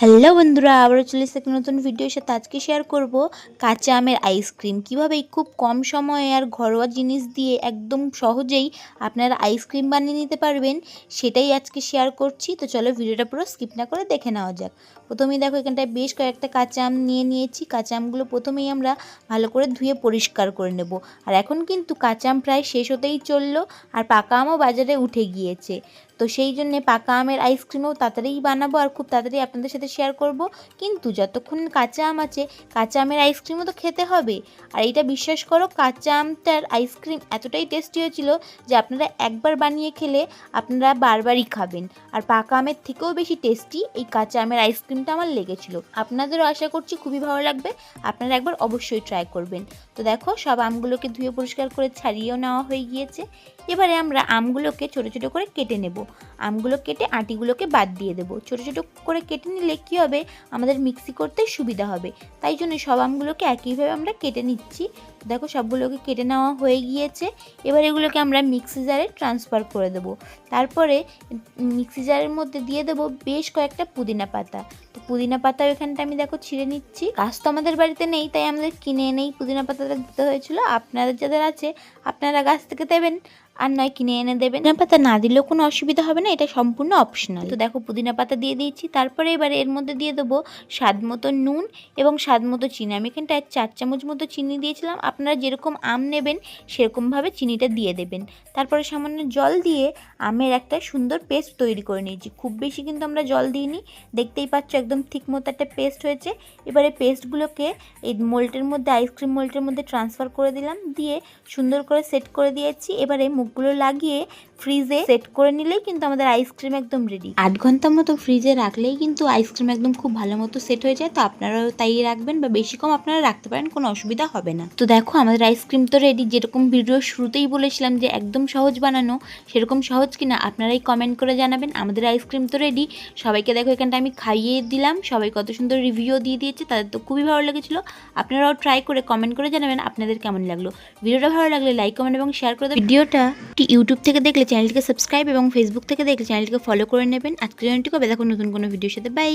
Hello বন্ধুরা, আবারও চলে এসেছে একটা নতুন ভিডিওর সাথে। আজকে শেয়ার করব কাঁচা আমের আইসক্রিম কীভাবে খুব কম সময়ে আর ঘরোয়া জিনিস দিয়ে একদম সহজেই আপনারা আইসক্রিম বানিয়ে নিতে পারবেন, সেটাই আজকে শেয়ার করছি। তো চলো ভিডিওটা পুরো স্কিপ না করে দেখে নেওয়া যাক। প্রথমেই দেখো, এখানটায় বেশ কয়েকটা কাঁচা আম নিয়ে নিয়েছি। কাঁচা আমগুলো প্রথমেই আমরা ভালো করে ধুয়ে পরিষ্কার করে নেব। আর এখন কিন্তু কাঁচা আম প্রায় শেষ হতেই চলল, আর পাকা আমও বাজারে উঠে গিয়েছে। তো সেই জন্যে পাকা আমের আইসক্রিমও তাড়াতাড়ি বানাবো আর খুব তাড়াতাড়ি আপনাদের সাথে শেয়ার করব। কিন্তু যতক্ষণ কাঁচা আম আছে, কাঁচা আমের আইসক্রিমও তো খেতে হবে। আর এইটা বিশ্বাস করো, কাঁচা আমটার আইসক্রিম এতটাই টেস্টি হয়েছিল যে আপনারা একবার বানিয়ে খেলে আপনারা বারবারই খাবেন। আর পাকা আমের থেকেও বেশি টেস্টি এই কাঁচা আমের আইসক্রিমটা আমার লেগেছিল। আপনাদেরও আশা করছি খুবই ভালো লাগবে, আপনারা একবার অবশ্যই ট্রাই করবেন। তো দেখো, সব আমগুলোকে ধুয়ে পরিষ্কার করে ছাড়িয়েও নেওয়া হয়ে গিয়েছে। এবারে আমরা আমগুলোকে ছোটো ছোটো করে কেটে নেব। আমগুলো কেটে আটিগুলোকে বাদ দিয়ে দেবো। ছোটো ছোটো করে কেটে নিলে কী হবে? আমাদের মিক্সি করতে সুবিধা হবে। তাই জন্য সব আমগুলোকে একইভাবে আমরা কেটে নিচ্ছি। দেখো সবগুলোকে কেটে নেওয়া হয়ে গিয়েছে। এবার এগুলোকে আমরা মিক্সি জারে ট্রান্সফার করে দেবো। তারপরে মিক্সি জারের মধ্যে দিয়ে দেবো বেশ কয়েকটা পুদিনা পাতা। তো পুদিনা পাতা এখানটা আমি দেখো ছিঁড়ে নিচ্ছি। গাছ তো আমাদের বাড়িতে নেই, তাই আমাদের কিনে এনেই পুদিনা পাতাটা দিতে হয়েছিল। আপনাদের যাদের আছে, আপনারা গাছ থেকে দেবেন। আর নয় কিনে এনে দেবেন পুদিনা পাতা না দিলেও কোনো অসুবিধা হবে না, এটা সম্পূর্ণ অপশনাল তো দেখো পুদিনা পাতা দিয়ে দিয়েছি, তারপরে এবারে এর মধ্যে দিয়ে দেবো স্বাদ মতো নুন এবং স্বাদ মতো চিনি। আমি এখানটায় চার চামচ মতো চিনি দিয়েছিলাম, আপনারা যেরকম আম নেবেন সেরকমভাবে চিনিটা দিয়ে দেবেন। তারপরে সামান্য জল দিয়ে আমের একটা সুন্দর পেস্ট তৈরি করে নিয়েছি। খুব বেশি কিন্তু আমরা জল দিইনি, দেখতেই পাচ্ছ একদম ঠিক মতো একটা পেস্ট হয়েছে। এবারে পেস্টগুলোকে এই মোল্টের মধ্যে আইসক্রিম মোল্টের মধ্যে ট্রান্সফার করে দিলাম, দিয়ে সুন্দর করে সেট করে দিয়েছি। এবারে মুখগুলো লাগিয়ে ফ্রিজে সেট করে নিলেই কিন্তু আমাদের আইসক্রিম একদম রেডি আট ঘণ্টা মতো ফ্রিজে রাখলেই কিন্তু আইসক্রিম একদম খুব ভালো মতো সেট হয়ে যায় তো আপনারাও তাই রাখবেন বা বেশি কম আপনারা রাখতে পারেন কোনো অসুবিধা হবে না। তো দেখো আমাদের আইসক্রিম তো রেডি যেরকম ভিডিও শুরুতেই বলেছিলাম যে একদম সহজ বানানো সেরকম সহজ কিনা আপনারাই কমেন্ট করে জানাবেন। আমাদের আইসক্রিম তো রেডি সবাইকে দেখো এখানটা আমি খাইয়ে দিলাম। সবাই কত সুন্দর রিভিউ দিয়ে দিয়েছে তাদের তো খুবই ভালো লেগেছিলো। আপনারাও ট্রাই করে কমেন্ট করে জানাবেন আপনাদের কেমন লাগল। ভিডিওটা ভালো লাগলে লাইক কমেন্ট এবং শেয়ার করে দেবেন। ভিডিওটা ইউটিউব থেকে দেখলে চ্যানেলটিকে সাবস্ক্রাইব এবং ফেসবুক থেকে দেখলে চ্যানেলটিকে ফলো করে নেবেন। আজকের জন্য কবে দেখো নতুন কোনো ভিডিওর সাথে। বাই।